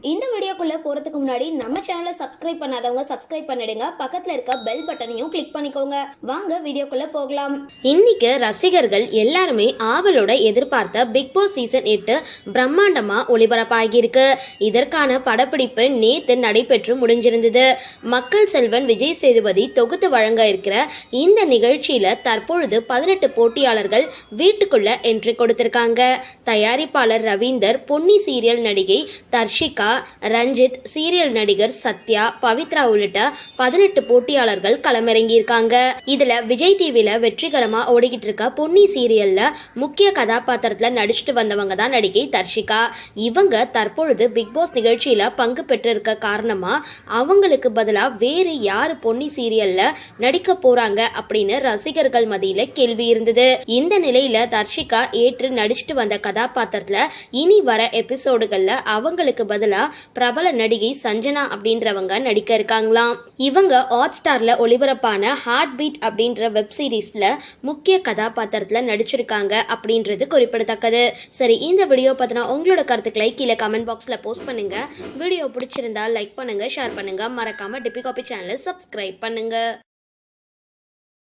இந்த வீடியோக்குள்ளே போறதுக்கு முன்னாடி நம்ம சேனலை சப்ஸ்கிரைப் பண்ணாதவங்க சப்ஸ்கிரைப் பண்ணிடுங்க. பக்கத்தில் இருக்க பெல் பட்டனையும் கிளிக் பண்ணிக்கோங்க. வாங்க வீடியோக்குள்ளே போகலாம். இன்னைக்கு ரசிகர்கள் எல்லாருமே ஆவலோட எதிர்பார்த்த பிக் பாஸ் சீசன் எட்டு பிரம்மாண்டமாக ஒளிபரப்பாகியிருக்கு. இதற்கான படப்பிடிப்பு நேத்து நடைபெற்று முடிஞ்சிருந்தது. மக்கள் செல்வன் விஜய் சேதுபதி தொகுத்து வழங்க இருக்கிற இந்த நிகழ்ச்சியில் தற்பொழுது பதினெட்டு போட்டியாளர்கள் வீட்டுக்குள்ள என்ட்ரி கொடுத்திருக்காங்க. தயாரிப்பாளர் ரவீந்தர் பொன்னி சீரியல் நடிகை தர்ஷிகா ரஞ்சித் சீரியல் நடிகர் சத்யா பவித்ரா உள்ளிட்ட பதினெட்டு போட்டியாளர்கள் களமிறங்கியிருக்காங்க. இதுல விஜய் டிவில வெற்றிகரமா ஓடிக்கிட்டு இருக்க பொன்னி சீரியல்ல முக்கிய கதாபாத்திரத்துல நடிச்சிட்டு வந்தவங்க தான் நடிகை தர்ஷிகா. இவங்க தற்பொழுது பிக் பாஸ் நிகழ்ச்சியில பங்கு பெற்றிருக்க காரணமா அவங்களுக்கு பதிலா வேறு யாரு பொன்னி சீரியல்ல நடிக்க போறாங்க அப்படின்னு ரசிகர்கள் மத்தியில கேள்வி இருந்தது. இந்த நிலையில தர்ஷிகா ஏற்று நடிச்சிட்டு வந்த கதாபாத்திரத்துல இனி வர எபிசோடுகள்ல அவங்களுக்கு பதிலா பிரபல நடிகை சஞ்சனா அப்படின்றவங்க நடிக்க இருக்காங்களாம். இவங்க ஹாட் ஸ்டார்ல ஒளிபரப்பான ஹார்ட் பீட் அப்படின்ற வெப் சீரீஸ்ல முக்கிய கதாபாத்திரத்துல நடிச்சிருக்காங்க அப்படின்றது குறிப்பிடத்தக்கது. சரி இந்த வீடியோ பார்த்தினா உங்களோட கருத்துக்களை கீழே கமெண்ட் பாக்ஸ்ல போஸ்ட் பண்ணுங்க. வீடியோ பிடிச்சிருந்தா லைக் பண்ணுங்க ஷேர் பண்ணுங்க. மறக்காம டிபி காபி சேனலை சப்ஸ்கிரைப் பண்ணுங்க.